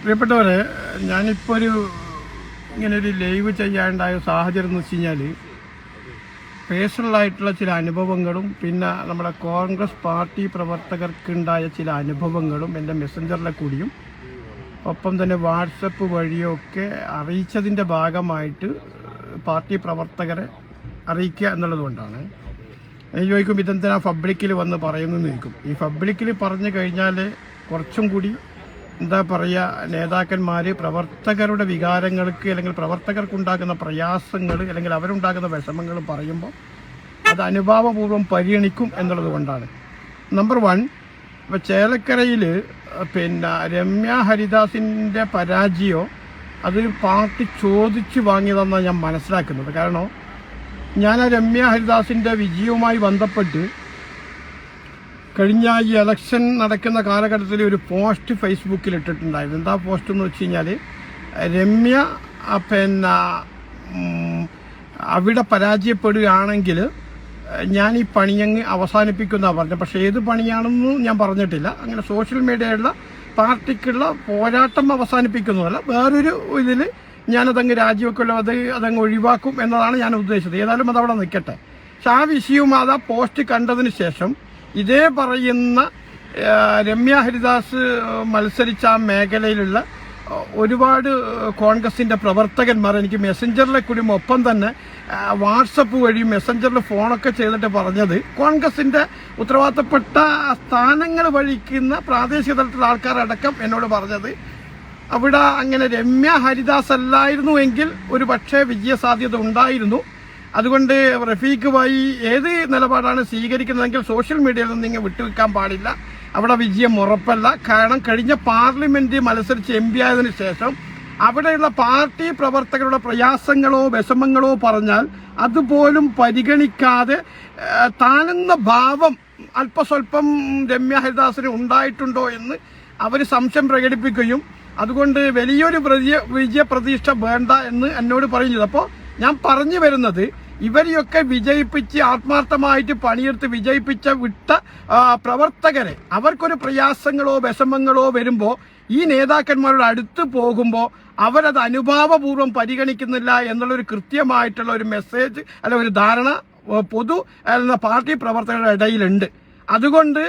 പ്രിയപ്പെട്ടവരെ ഞാനിപ്പോൾ ഒരു ഇങ്ങനൊരു ലൈവ് ചെയ്യാണ്ടായ സാഹചര്യം എന്ന് വെച്ച് കഴിഞ്ഞാൽ പേഴ്സണലായിട്ടുള്ള ചില അനുഭവങ്ങളും പിന്നെ നമ്മുടെ കോൺഗ്രസ് പാർട്ടി പ്രവർത്തകർക്കുണ്ടായ ചില അനുഭവങ്ങളും എന്റെ മെസ്സഞ്ചറിലെ കൂടിയും ഒപ്പം തന്നെ വാട്സപ്പ് വഴിയൊക്കെ അറിയിച്ചതിന്റെ ഭാഗമായിട്ട് പാർട്ടി പ്രവർത്തകരെ അറിയിക്കുക എന്നുള്ളതുകൊണ്ടാണ് എനിക്ക് ചോദിക്കും ഇതെന്തിനാ പബ്ലിക്കിൽ വന്ന് പറയുന്നു നിൽക്കും ഈ പബ്ലിക്കിൽ പറഞ്ഞു കഴിഞ്ഞാൽ കുറച്ചും കൂടി എന്താ പറയുക നേതാക്കന്മാർ പ്രവർത്തകരുടെ വികാരങ്ങൾക്ക് അല്ലെങ്കിൽ പ്രവർത്തകർക്കുണ്ടാകുന്ന പ്രയാസങ്ങൾ അല്ലെങ്കിൽ അവരുണ്ടാകുന്ന വിഷമങ്ങൾ പറയുമ്പോൾ അത് അനുഭാവപൂർവം പരിഗണിക്കും എന്നുള്ളത് കൊണ്ടാണ്. നമ്പർ വൺ ഇപ്പോൾ ചേലക്കരയിൽ പിന്നെ രമ്യ ഹരിദാസിന്റെ പരാജയോ അതൊരു പാർട്ടി ചോദിച്ച് വാങ്ങിയതെന്നാണ് ഞാൻ മനസ്സിലാക്കുന്നത്. കാരണം ഞാൻ ആ രമ്യ ഹരിദാസിന്റെ വിജയവുമായി ബന്ധപ്പെട്ട് കഴിഞ്ഞ ഈ ഇലക്ഷൻ നടക്കുന്ന കാലഘട്ടത്തിൽ ഒരു പോസ്റ്റ് ഫേസ്ബുക്കിൽ ഇട്ടിട്ടുണ്ടായിരുന്നു. എന്താ പോസ്റ്റ് എന്ന് വെച്ച് കഴിഞ്ഞാൽ രമ്യ പിന്നെ അവിടെ പരാജയപ്പെടുകയാണെങ്കിൽ ഞാൻ ഈ പണിയങ്ങ് അവസാനിപ്പിക്കുന്ന പറഞ്ഞത്. പക്ഷേ ഏത് പണിയാണെന്ന് ഞാൻ പറഞ്ഞിട്ടില്ല. അങ്ങനെ സോഷ്യൽ മീഡിയയുള്ള പാർട്ടിക്കുള്ള പോരാട്ടം അവസാനിപ്പിക്കുന്നതല്ല. വേറൊരു ഇതിൽ ഞാനതങ്ങ് രാജിവെക്കുമല്ലോ അത് അതങ്ങ് ഒഴിവാക്കും എന്നതാണ് ഞാൻ ഉദ്ദേശിച്ചത്. ഏതായാലും അതവിടെ നിൽക്കട്ടെ. പക്ഷെ ആ വിഷയവും അത് ആ പോസ്റ്റ് കണ്ടതിന് ശേഷം ഇതേ പറയുന്ന രമ്യ ഹരിദാസ് മത്സരിച്ച ആ മേഖലയിലുള്ള ഒരുപാട് കോൺഗ്രസിന്റെ പ്രവർത്തകന്മാർ എനിക്ക് മെസ്സഞ്ചറിലെ കൂടി ഒപ്പം തന്നെ വാട്സപ്പ് വഴി മെസ്സഞ്ചറിൽ ഫോണൊക്കെ ചെയ്തിട്ട് പറഞ്ഞത് കോൺഗ്രസിന്റെ ഉത്തരവാദിത്തപ്പെട്ട സ്ഥാനങ്ങൾ വഹിക്കുന്ന പ്രാദേശിക തലത്തിലുള്ള ആൾക്കാരടക്കം എന്നോട് പറഞ്ഞത്. അവിടെ അങ്ങനെ രമ്യ ഹരിദാസ് അല്ലായിരുന്നു എങ്കിൽ ഒരു പക്ഷേ വിജയസാധ്യത ഉണ്ടായിരുന്നു. അതുകൊണ്ട് റഫീഖുമായി ഏത് നിലപാടാണ് സ്വീകരിക്കുന്നതെങ്കിൽ സോഷ്യൽ മീഡിയയിൽ നിന്ന് ഇങ്ങനെ വിട്ടുവെക്കാൻ പാടില്ല. അവിടെ വിജയം ഉറപ്പല്ല. കാരണം കഴിഞ്ഞ പാർലമെന്റ് മത്സരിച്ച് എം പി ആയതിനു ശേഷം അവിടെയുള്ള പാർട്ടി പ്രവർത്തകരുടെ പ്രയാസങ്ങളോ വിഷമങ്ങളോ പറഞ്ഞാൽ അതുപോലും പരിഗണിക്കാതെ താനെന്ന ഭാവം അല്പസ്വല്പം രമ്യ ഹരിദാസിന് ഉണ്ടായിട്ടുണ്ടോ എന്ന് അവർ സംശയം പ്രകടിപ്പിക്കുകയും അതുകൊണ്ട് വലിയൊരു വിജയ വിജയപ്രതീക്ഷ വേണ്ട എന്ന് എന്നോട് പറയുന്നത്. അപ്പോൾ ഞാൻ പറഞ്ഞു വരുന്നത് ഇവരെയൊക്കെ വിജയിപ്പിച്ച് ആത്മാർത്ഥമായിട്ട് പണിയെടുത്ത് വിജയിപ്പിച്ച വിട്ട പ്രവർത്തകരെ. അവർക്കൊരു പ്രയാസങ്ങളോ വിഷമങ്ങളോ വരുമ്പോൾ ഈ നേതാക്കന്മാരുടെ അടുത്ത് പോകുമ്പോൾ അവരത് അനുഭാവപൂർവം പരിഗണിക്കുന്നില്ല എന്നുള്ളൊരു കൃത്യമായിട്ടുള്ള ഒരു മെസ്സേജ് അല്ല ഒരു ധാരണ പൊതു പാർട്ടി പ്രവർത്തകരുടെ ഇടയിലുണ്ട്. അതുകൊണ്ട്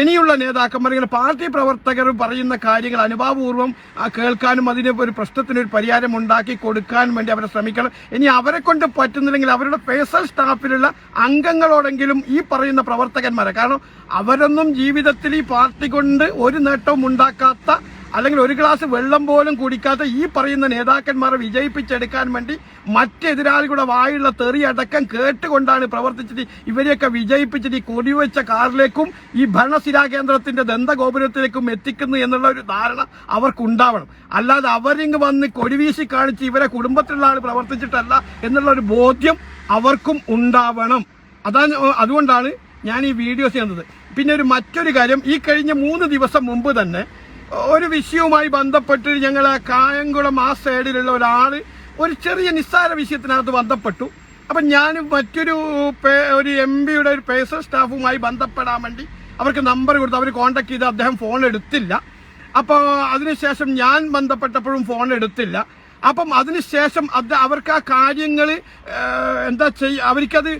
ഇനിയുള്ള നേതാക്കന്മാർ ഇങ്ങനെ പാർട്ടി പ്രവർത്തകർ പറയുന്ന കാര്യങ്ങൾ അനുഭാവപൂർവം കേൾക്കാനും അതിന് ഒരു പ്രശ്നത്തിന് ഒരു പരിഹാരം ഉണ്ടാക്കി കൊടുക്കാനും വേണ്ടി അവരെ ശ്രമിക്കണം. ഇനി അവരെ കൊണ്ട് പറ്റുന്നില്ലെങ്കിൽ അവരുടെ പേഴ്സണൽ സ്റ്റാഫിലുള്ള അംഗങ്ങളോടെങ്കിലും ഈ പറയുന്ന പ്രവർത്തകന്മാരെ. കാരണം അവരൊന്നും ജീവിതത്തിൽ ഈ പാർട്ടി കൊണ്ട് ഒരു നേട്ടവും ഉണ്ടാക്കാത്ത അല്ലെങ്കിൽ ഒരു ഗ്ലാസ് വെള്ളം പോലും കുടിക്കാത്ത ഈ പറയുന്ന നേതാക്കന്മാരെ വിജയിപ്പിച്ചെടുക്കാൻ വേണ്ടി മറ്റെതിരാളികളുടെ വായുള്ള തെറി അടക്കം കേട്ടുകൊണ്ടാണ് പ്രവർത്തിച്ചിട്ട് ഇവരെയൊക്കെ വിജയിപ്പിച്ചിട്ട് ഈ കൊടിവെച്ച കാറിലേക്കും ഈ ഭരണശിലാ കേന്ദ്രത്തിന്റെ ദന്തഗോപുരത്തിലേക്കും എത്തിക്കുന്നു എന്നുള്ള ഒരു ധാരണ അവർക്കുണ്ടാവണം. അല്ലാതെ അവരിങ്ങ് വന്ന് കൊടിവീശി കാണിച്ച് ഇവരെ കുടുംബത്തിലുള്ള ആൾ പ്രവർത്തിച്ചിട്ടല്ല എന്നുള്ള ഒരു ബോധ്യം അവർക്കും ഉണ്ടാവണം. അതാണ് അതുകൊണ്ടാണ് ഞാൻ ഈ വീഡിയോസ് ചെയ്യുന്നത്. പിന്നെ ഒരു മറ്റൊരു കാര്യം ഈ കഴിഞ്ഞ മൂന്ന് ദിവസം മുമ്പ് തന്നെ ഒരു വിഷയവുമായി ബന്ധപ്പെട്ട് ഞങ്ങൾ കായംകുളം ആ സൈഡിലുള്ള ഒരാൾ ഒരു ചെറിയ നിസ്സാര വിഷയത്തിനകത്ത് ബന്ധപ്പെട്ടു. അപ്പം ഞാൻ മറ്റൊരു ഒരു എം പിയുടെ ഒരു പേഴ്സണൽ സ്റ്റാഫുമായി ബന്ധപ്പെടാൻ വേണ്ടി അവർക്ക് നമ്പർ കൊടുത്ത്. അവർ കോൺടാക്ട് ചെയ്ത് അദ്ദേഹം ഫോൺ എടുത്തില്ല. അപ്പോൾ അതിനുശേഷം ഞാൻ ബന്ധപ്പെട്ടപ്പോഴും ഫോൺ എടുത്തില്ല. അപ്പം അതിനുശേഷം അത് അവർക്ക് ആ കാര്യങ്ങൾ എന്താ ചെയ്യുക അവർക്കത്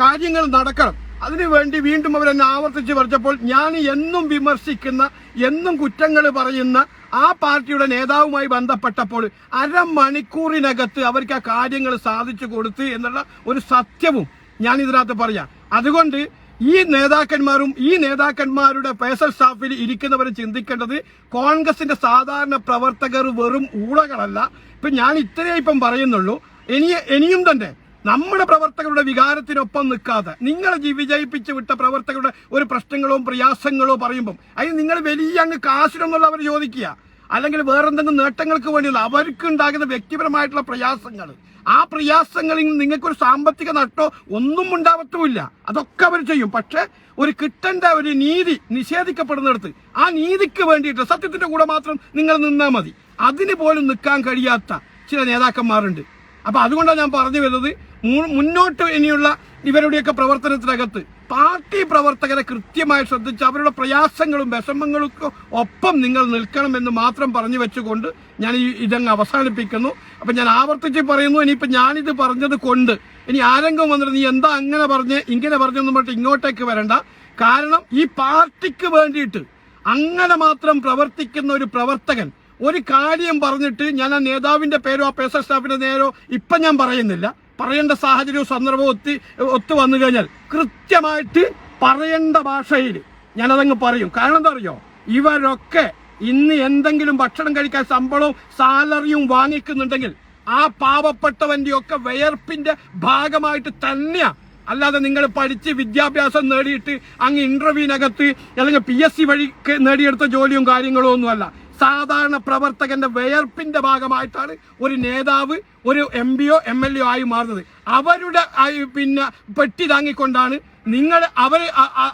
കാര്യങ്ങൾ നടക്കണം. അതിനു വേണ്ടി അവരെന്നെ ആവർത്തിച്ച് പറഞ്ഞപ്പോൾ ഞാൻ എന്നും വിമർശിക്കുന്ന എന്നും കുറ്റങ്ങൾ പറയുന്ന ആ പാർട്ടിയുടെ നേതാവുമായി ബന്ധപ്പെട്ടപ്പോൾ അരമണിക്കൂറിനകത്ത് അവർക്ക് ആ കാര്യങ്ങൾ സാധിച്ചു കൊടുത്ത് എന്നുള്ള ഒരു സത്യവും ഞാൻ ഇതിനകത്ത് പറയാം. അതുകൊണ്ട് ഈ നേതാക്കന്മാരും ഈ നേതാക്കന്മാരുടെ പേഴ്സൽ സ്റ്റാഫിൽ ഇരിക്കുന്നവരും ചിന്തിക്കേണ്ടത് കോൺഗ്രസിന്റെ സാധാരണ പ്രവർത്തകർ വെറും ഊളകളല്ല. ഇപ്പൊ ഞാൻ ഇത്രയേ ഇപ്പം പറയുന്നുള്ളൂ. ഇനി ഇനിയും തന്നെ നമ്മുടെ പ്രവർത്തകരുടെ വികാരത്തിനൊപ്പം നിൽക്കാതെ നിങ്ങൾ വിജയിപ്പിച്ച് വിട്ട പ്രവർത്തകരുടെ ഒരു പ്രശ്നങ്ങളോ പ്രയാസങ്ങളോ പറയുമ്പം അതിന് നിങ്ങൾ വലിയ അങ്ങ് കാശിനൊന്നുള്ളവർ ചോദിക്കുക. അല്ലെങ്കിൽ വേറെന്തെങ്കിലും നേട്ടങ്ങൾക്ക് വേണ്ടിയുള്ള അവർക്ക് ഉണ്ടാകുന്ന വ്യക്തിപരമായിട്ടുള്ള പ്രയാസങ്ങൾ. ആ പ്രയാസങ്ങളിൽ നിങ്ങൾക്കൊരു സാമ്പത്തിക നട്ടോ ഒന്നും ഉണ്ടാവത്തുമില്ല. അതൊക്കെ അവർ ചെയ്യും. പക്ഷെ ഒരു കിട്ടേണ്ട ഒരു നീതി നിഷേധിക്കപ്പെടുന്നിടത്ത് ആ നീതിക്ക് വേണ്ടിയിട്ട് സത്യത്തിന്റെ കൂടെ മാത്രം നിങ്ങൾ നിന്നാൽ മതി. അതിന് പോലും നിൽക്കാൻ കഴിയാത്ത ചില നേതാക്കന്മാരുണ്ട്. അപ്പൊ അതുകൊണ്ടാണ് ഞാൻ പറഞ്ഞു വരുന്നത് മുന്നോട്ട് ഇനിയുള്ള ഇവരുടെയൊക്കെ പ്രവർത്തനത്തിനകത്ത് പാർട്ടി പ്രവർത്തകരെ കൃത്യമായി ശ്രദ്ധിച്ച് അവരുടെ പ്രയാസങ്ങളും വിഷമങ്ങൾക്കും ഒപ്പം നിങ്ങൾ നിൽക്കണമെന്ന് മാത്രം പറഞ്ഞു വെച്ചുകൊണ്ട് ഞാൻ ഈ ഇതങ്ങ് അവസാനിപ്പിക്കുന്നു. അപ്പം ഞാൻ ആവർത്തിച്ച് പറയുന്നു ഇനിയിപ്പോൾ ഞാനിത് പറഞ്ഞത് കൊണ്ട്. ഇനി ആരെങ്കിലും വന്നിട്ട് നീ എന്താ അങ്ങനെ പറഞ്ഞ് ഇങ്ങനെ പറഞ്ഞെന്ന് പറഞ്ഞിട്ട് ഇങ്ങോട്ടേക്ക് വരണ്ട. കാരണം ഈ പാർട്ടിക്ക് വേണ്ടിയിട്ട് അങ്ങനെ മാത്രം പ്രവർത്തിക്കുന്ന ഒരു പ്രവർത്തകൻ ഒരു കാര്യം പറഞ്ഞിട്ട് ഞാൻ ആ നേതാവിന്റെ പേരോ ആ പേസർ സ്റ്റാഫിന്റെ നേരോ ഇപ്പം ഞാൻ പറയുന്നില്ല. പറയേണ്ട സാഹചര്യവും സന്ദർഭവും ഒത്തി ഒത്തു വന്നു കഴിഞ്ഞാൽ കൃത്യമായിട്ട് പറയേണ്ട ഭാഷയിൽ ഞാനതങ്ങ് പറയും. കാരണം എന്താ അറിയോ? ഇവരൊക്കെ ഇന്ന് എന്തെങ്കിലും ഭക്ഷണം കഴിക്കാൻ ശമ്പളവും സാലറിയും വാങ്ങിക്കുന്നുണ്ടെങ്കിൽ ആ പാവപ്പെട്ടവന്റെ ഒക്കെ വിയർപ്പിന്റെ ഭാഗമായിട്ട് തന്നെയാ. അല്ലാതെ നിങ്ങൾ പഠിച്ച് വിദ്യാഭ്യാസം നേടിയിട്ട് അങ്ങ് ഇന്റർവ്യൂവിനകത്ത് അല്ലെങ്കിൽ പി എസ് സി വഴി നേടിയെടുത്ത ജോലിയും കാര്യങ്ങളും ഒന്നുമല്ല. സാധാരണ പ്രവർത്തകന്റെ വിയർപ്പിന്റെ ഭാഗമായിട്ടാണ് ഒരു നേതാവ് ഒരു എം പിയോ എം എൽ എ ആയി മാറുന്നത്. അവരുടെ പിന്നെ പെട്ടി താങ്ങിക്കൊണ്ടാണ് നിങ്ങൾ അവർ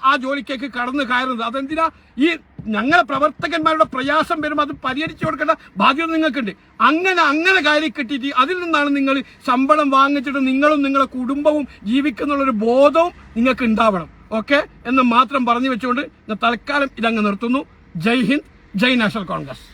ആ ജോലിക്കേക്ക് കടന്നു കയറുന്നത്. അതെന്തിനാ? ഈ ഞങ്ങളെ പ്രവർത്തകന്മാരുടെ പ്രയാസം വരുമ്പോൾ അത് പരിഹരിച്ചു കൊടുക്കേണ്ട ബാധ്യത നിങ്ങൾക്കുണ്ട്. അങ്ങനെ അങ്ങനെ കാര്യം കിട്ടിയിട്ട് അതിൽ നിന്നാണ് നിങ്ങൾ ശമ്പളം വാങ്ങിച്ചിട്ട് നിങ്ങളും നിങ്ങളുടെ കുടുംബവും ജീവിക്കുന്നുള്ളൊരു ബോധവും നിങ്ങൾക്ക് ഉണ്ടാവണം. ഓക്കെ? എന്ന് മാത്രം പറഞ്ഞു വെച്ചുകൊണ്ട് ഞാൻ തൽക്കാലം ഇതങ്ങ് നിർത്തുന്നു. ജയ് ഹിന്ദ്. ജയ് നാഷണൽ കോൺഗ്രസ്